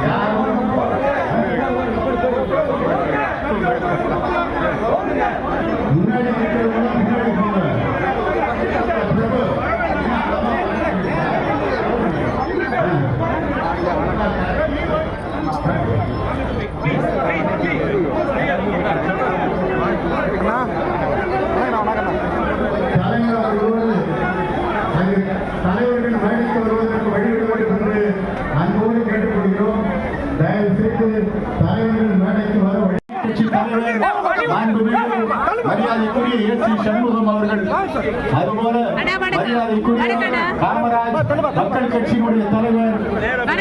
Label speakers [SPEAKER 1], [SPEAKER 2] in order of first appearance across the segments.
[SPEAKER 1] Já não செய்து தலைவர்கள் மேடைக்கு வர வழி கட்சி தலைவர் மரியாதைக்குரிய ஏ சி சண்முகம் அவர்கள். அதுபோல மரியாதைக்குரிய காமராஜ் மக்கள் கட்சியினுடைய தலைவர்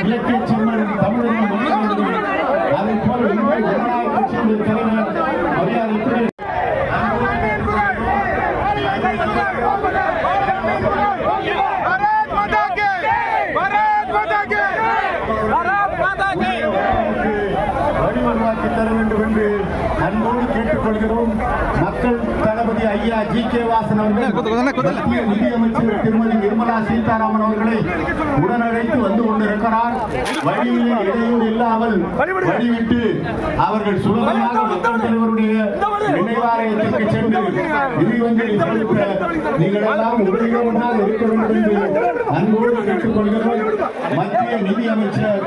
[SPEAKER 1] இலக்கிய சிம்மன் தமிழக அதை போல கட்சியினுடைய தலைவர் மரியாதைக்குரிய கேட்டுக்கொள்கிறோம். மக்கள் தளபதி ஐயா ஜி கே வாசன் அவர்கள் மத்திய நிதியமைச்சர் திருமதி நிர்மலா சீதாராமன் அவர்களை உடனழைத்து வந்து கொண்டிருக்கிறார். வழியிலே இடையூறு இல்லாமல் வழிவிட்டு அவர்கள் சுலபமாக மக்கள் தலைவருடைய நினைவாலயத்திற்கு சென்று நிதிவஞ்சலி செலுத்த நீங்கள் எல்லாம் ஒன்றாக இருக்க வேண்டும் என்று அன்போடு கேட்டுக்கொள்கிறோம். மத்திய நிதியமைச்சர்